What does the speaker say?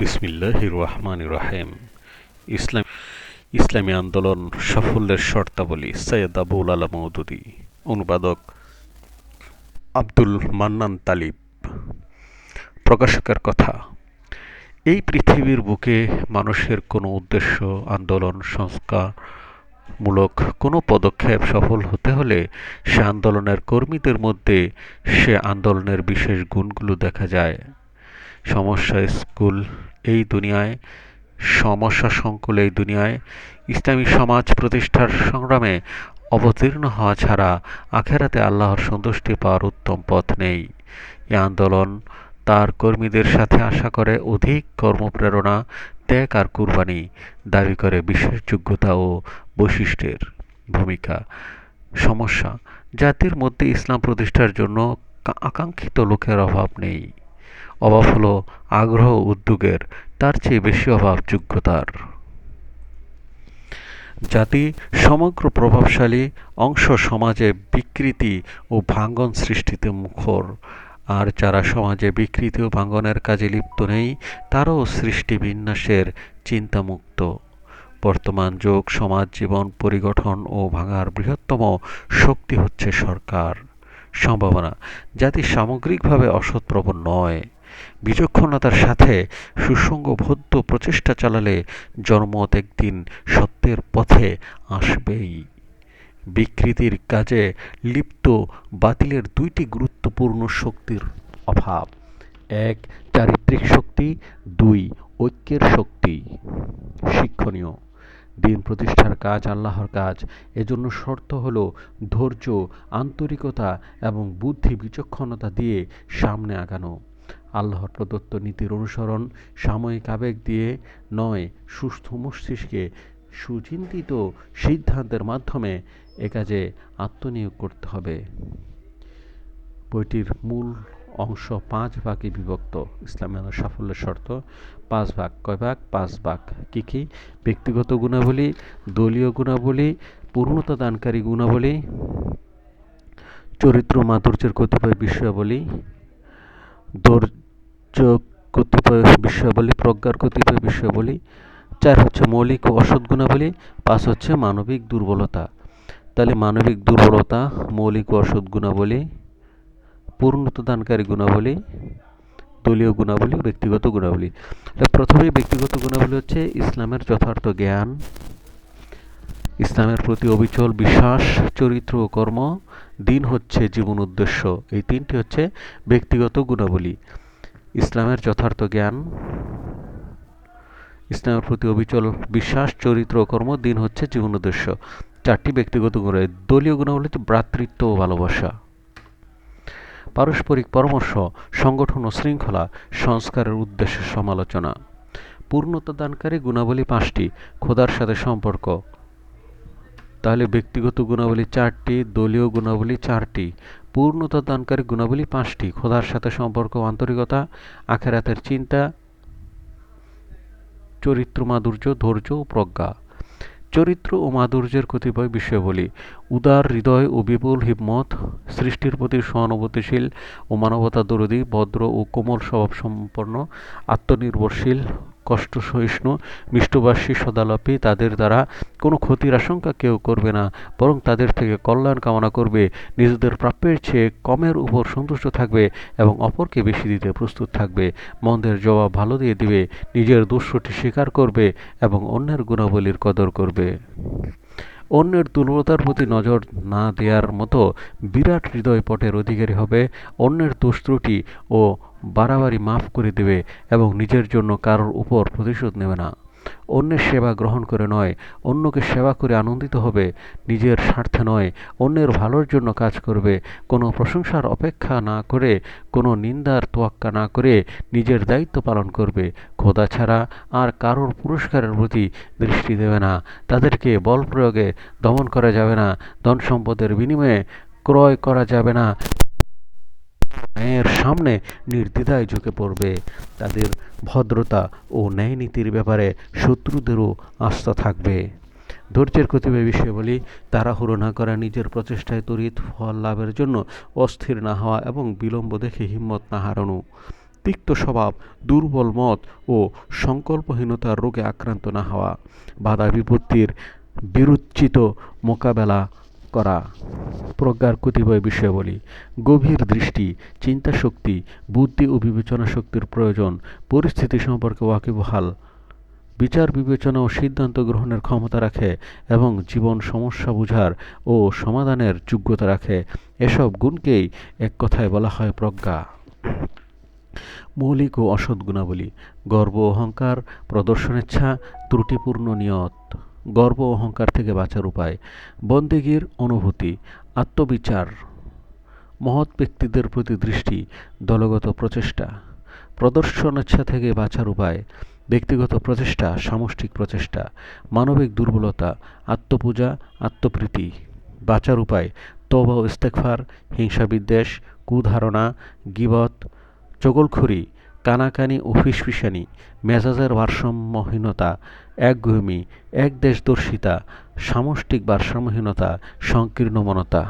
বিসমিল্লাহ রহমান রাহিম ইসলাম ইসলামী আন্দোলন সাফল্যের শর্তাবলী সৈয়দ আবুল আলা মৌদুদি অনুবাদক আব্দুল মান্নান তালিব। প্রকাশকের কথা, এই পৃথিবীর বুকে মানুষের কোনো উদ্দেশ্য, আন্দোলন, সংস্কারমূলক কোনো পদক্ষেপ সফল হতে হলে সে আন্দোলনের কর্মীদের মধ্যে সে আন্দোলনের বিশেষ গুণগুলো দেখা যায়। সমস্যা স্কুল এই দুনিয়ায়, সমস্যা সংকুল এই দুনিয়ায়, ইসলামী সমাজ প্রতিষ্ঠার সংগ্রামে অবতীর্ণ হওয়া ছাড়া আখেরাতে আল্লাহর সন্তুষ্টি পাওয়ার উত্তম পথ নেই। এ আন্দোলন তার কর্মীদের সাথে আশা করে অধিক কর্মপ্রেরণা, ত্যাগ আর কুরবানি, দাবি করে বিশেষ যোগ্যতা ও বৈশিষ্ট্যের ভূমিকা। সমস্যা, জাতির মধ্যে ইসলাম প্রতিষ্ঠার জন্য আকাঙ্ক্ষিত লোকের অভাব নেই। অভাব হলো আগ্রহ উদ্যোগের তার চেয়ে বেশি অভাব যোগ্যতার। জাতি সমগ্র প্রভাবশালী, অংশ সমাজে বিকৃতি ও ভাঙ্গন সৃষ্টিতে মুখর। আর যারা সমাজে বিকৃতি ও ভাঙ্গনের কাজে লিপ্ত নেই, তারাও সৃষ্টি বিন্যাসের চিন্তামুক্ত। বর্তমান যুগ, সমাজ জীবন, পরিগঠন ও ভাঙার বৃহত্তম শক্তি হচ্ছে সরকার। সম্ভাবনা, জাতি সামগ্রিকভাবে অসৎপ্রবণ নয়। বিচক্ষণতার সাথে সুসংগবদ্ধ প্রচেষ্টা চালালে জনমত একদিন সত্যের পথে আসবেই। বিকৃতির কাজে লিপ্ত বাতিলের দুইটি গুরুত্বপূর্ণ শক্তির অভাব। এক, চারিত্রিক শক্তি, দুই, ঐক্যের শক্তি। শিক্ষণীয়। দিন প্রতিষ্ঠার কাজ আল্লাহর কাজ। এজন্য শর্ত হলো ধৈর্য, আন্তরিকতা এবং বুদ্ধি বিচক্ষণতা দিয়ে সামনে আগানো। আল্লাহর প্রদত্ত নীতির অনুসরণ সাময়িক আবেগ দিয়ে নয়, সুস্থ মস্তিষ্কে সুচিন্তিত সিদ্ধান্তের মাধ্যমে এ কাজে আত্মনিয়োগ করতে হবে। বইটির মূল অংশ পাঁচ ভাগে বিভক্ত। ইসলামের সাফল্যের শর্ত, পাঁচ ভাগ কয় ভাগ, পাঁচ ভাগ কী কী? ব্যক্তিগত গুণাবলী, দলীয় গুণাবলী, পূর্ণতা দানকারী গুণাবলী, চরিত্র মাধুর্যের কতিপয় বিষয়াবলী ধৈর্য কতিপয় বিষয়াবলী, প্রজ্ঞার কতিপয় বিষয়াবলী, চার হচ্ছে মৌলিক ও অসৎ গুণাবলী, পাঁচ হচ্ছে মানবিক দুর্বলতা। তাহলে মানবিক দুর্বলতা, মৌলিক ও অসৎ গুণাবলী, পূর্ণতা দানকারী গুণাবলী, দলীয় গুণাবলী, ব্যক্তিগত গুণাবলী। প্রথমেই ব্যক্তিগত গুণাবলী হচ্ছে ইসলামের যথার্থ জ্ঞান, ইসলামের প্রতি অবিচল বিশ্বাস, চরিত্র ও কর্ম, দিন হচ্ছে জীবন উদ্দেশ্য। এই তিনটি হচ্ছে ব্যক্তিগত গুণাবলী। ইসলামের যথার্থ জ্ঞান, ইসলামের প্রতি অবিচল বিশ্বাস, চরিত্র কর্ম দিন হচ্ছে জীবন উদ্দেশ্য। চারটি ব্যক্তিগত গুণ দলীয় গুণাবলী ভ্রাতৃত্ব ও ভালোবাসা। পারস্পরিক পরামর্শ, সংগঠন ও শৃঙ্খলা, সংস্কারের উদ্দেশ্যে সমালোচনা। পূর্ণতা দানকারী গুণাবলী পাঁচটি, খোদার সাথে সম্পর্ক। তাহলে ব্যক্তিগত গুণাবলী চারটি, দলীয় গুণাবলী চারটি। পূর্ণতা দানকারী গুণাবলী পাঁচটি, খোদার সাথে সম্পর্ক, আন্তরিকতা, আখেরাতের চিন্তা, চরিত্র মাধুর্য, ধৈর্য ও প্রজ্ঞা। চরিত্র ও মাধুর্যের কতিপয় বলি উদার হৃদয় ও বিপুল হিম্মত, সৃষ্টির প্রতি সহানুভূতিশীল ও মানবতা দরদি, ভদ্র ও কোমল স্বভাব সম্পন্ন, আত্মনির্ভরশীল কষ্ট সহিষ্ণু মিষ্টবাসী, সদালাপী, তাদের দ্বারা কোনো ক্ষতির আশঙ্কা কেউ করবে না, বরং তাদের থেকে কল্যাণ কামনা করবে, নিজেদের প্রাপ্যের চেয়ে কমের উপর সন্তুষ্ট থাকবে এবং অপরকে বেশি দিতে প্রস্তুত থাকবে, মন্দের জবাব ভালো দিয়ে দিবে, নিজের দুঃস্বটি স্বীকার করবে এবং অন্যের গুণাবলীর কদর করবে। অন্যের দুর্বলতার প্রতি নজর না দেওয়ার মতো বিরাট হৃদয় পটের অধিকারী হবে, অন্যের দোষ ত্রুটি ও বাড়াবাড়ি মাফ করে দেবে এবং নিজের জন্য কারোর উপর প্রতিশোধ নেবে না। অন্যের সেবা গ্রহণ করে নয়, অন্যকে সেবা করে আনন্দিত হবে, নিজের স্বার্থে নয়, অন্যের ভালোর জন্য কাজ করবে, কোনো প্রশংসার অপেক্ষা না করে, কোনো নিন্দার তোয়াক্কা না করে নিজের দায়িত্ব পালন করবে। খোদা ছাড়া আর কারোর পুরস্কারের প্রতি দৃষ্টি দেবে না, তাদেরকে বল প্রয়োগে দমন করা যাবে না, ধন সম্পদের বিনিময়ে ক্রয় করা যাবে না। ন্যায়ের সামনে নির্দ্বিধায় ঝুঁকে পড়বে। তাদের ভদ্রতা ও ন্যায় নীতির ব্যাপারে শত্রুদেরও আস্থা থাকবে। ধৈর্যের কতিপয় বিষয় বলি, তাড়াহুড়ো না করা নিজের প্রচেষ্টায় তড়িৎ ফল লাভের জন্য অস্থির না হওয়া এবং বিলম্ব দেখে হিম্মত না হারানো। তিক্ত স্বভাব, দুর্বল মত ও সংকল্পহীনতার রোগে আক্রান্ত না হওয়া। বাধা বিপত্তির বিরুচ্চিত মোকাবেলা করা। প্রজ্ঞার কতিপয় বিষয়াবলী, গভীর দৃষ্টি চিন্তা শক্তি বুদ্ধি ও বিবেচনা শক্তির প্রয়োজন, পরিস্থিতি সম্পর্কে ওয়াকিবহাল বিচার, বিবেচনা ও সিদ্ধান্ত গ্রহণের ক্ষমতা রাখে এবং জীবন সমস্যা বুঝার ও সমাধানের যোগ্যতা রাখে। এসব গুণকেই এক কথায় বলা হয় প্রজ্ঞা। মৌলিক ও অসৎ গুণাবলী, গর্ব অহংকার প্রদর্শনেচ্ছা ত্রুটিপূর্ণ নিয়ত। গর্ব অহংকার থেকে বাঁচার উপায়। বন্দেগীর অনুভূতি, আত্মবিচার, মহৎ ব্যক্তিদের প্রতি দৃষ্টি, দলগত প্রচেষ্টা প্রদর্শনেচ্ছা থেকে বাঁচার উপায়, ব্যক্তিগত প্রচেষ্টা, সামষ্টিক প্রচেষ্টা, মানবিক দুর্বলতা, আত্মপূজা, আত্মপ্রীতি, বাঁচার উপায় তবা ও ইস্তেকফার হিংসা বিদ্বেষ কুধারণা, গিবত, চগলখড়ি কানাকানি ও ফিসফিসানি মেজাজের ভারসাম্যহীনতা একগুমি একদেশদর্শিতা সামষ্টিক ভারসাম্যহীনতা সংকীর্ণ মনতা